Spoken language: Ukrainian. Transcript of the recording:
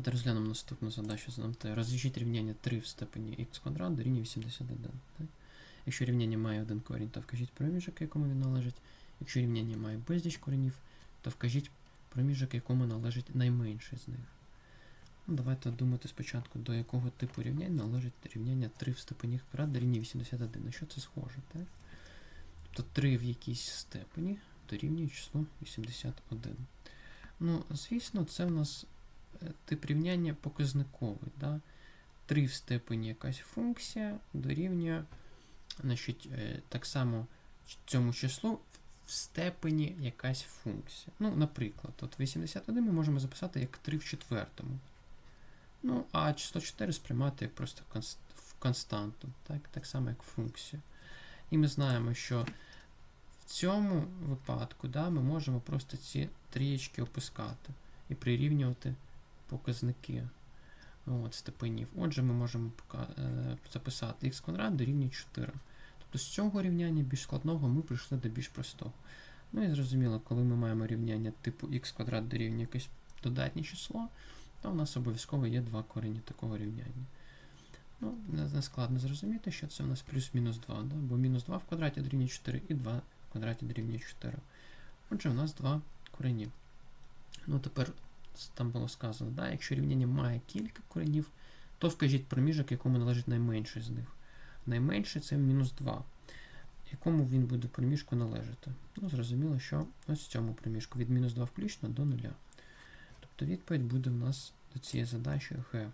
Давайте розглянемо наступну задачу. Задам те. Розв'яжіть рівняння 3 в степені х квадрат дорівнює 81. Так? Якщо рівняння має один корінь, то вкажіть проміжок, якому він належить. Якщо рівняння має безліч коренів, то вкажіть проміжок, якому належить найменший з них. Ну, давайте думати спочатку, до якого типу рівнянь належить рівняння 3 в степені квадрат дорівнює 81. На що це схоже? Так? Тобто 3 в якійсь степені дорівнює число 81. Ну, звісно, це в нас тип рівняння показниковий. Да? 3 в степені якась функція дорівнює значить, е, так само цьому числу в степені якась функція. Ну, наприклад, от 81 ми можемо записати як 3 в четвертому. Ну, а число 4 сприймати як просто константу, так, так само як функцію. І ми знаємо, що в цьому випадку да, ми можемо просто ці трієчки опускати і прирівнювати показники от, степенів. Отже, ми можемо е, записати х квадрат дорівнює 4. Тобто з цього рівняння більш складного ми прийшли до більш простого. Ну і зрозуміло, коли ми маємо рівняння типу х квадрат дорівнює якесь додатнє число, то у нас обов'язково є два корені такого рівняння. Ну, не, складно зрозуміти, що це у нас плюс-мінус 2, да? бо мінус 2 в квадраті дорівнює 4 і 2 в квадраті дорівнює 4. Отже, у нас два корені. Ну, тепер там було сказано, да? якщо рівняння має кілька коренів, то вкажіть проміжок, якому належить найменший з них. Найменший це мінус 2. Якому він буде проміжку належати? Ну, зрозуміло, що ось цьому проміжку від мінус 2 включно до 0. Тобто відповідь буде в нас до цієї задачі Г.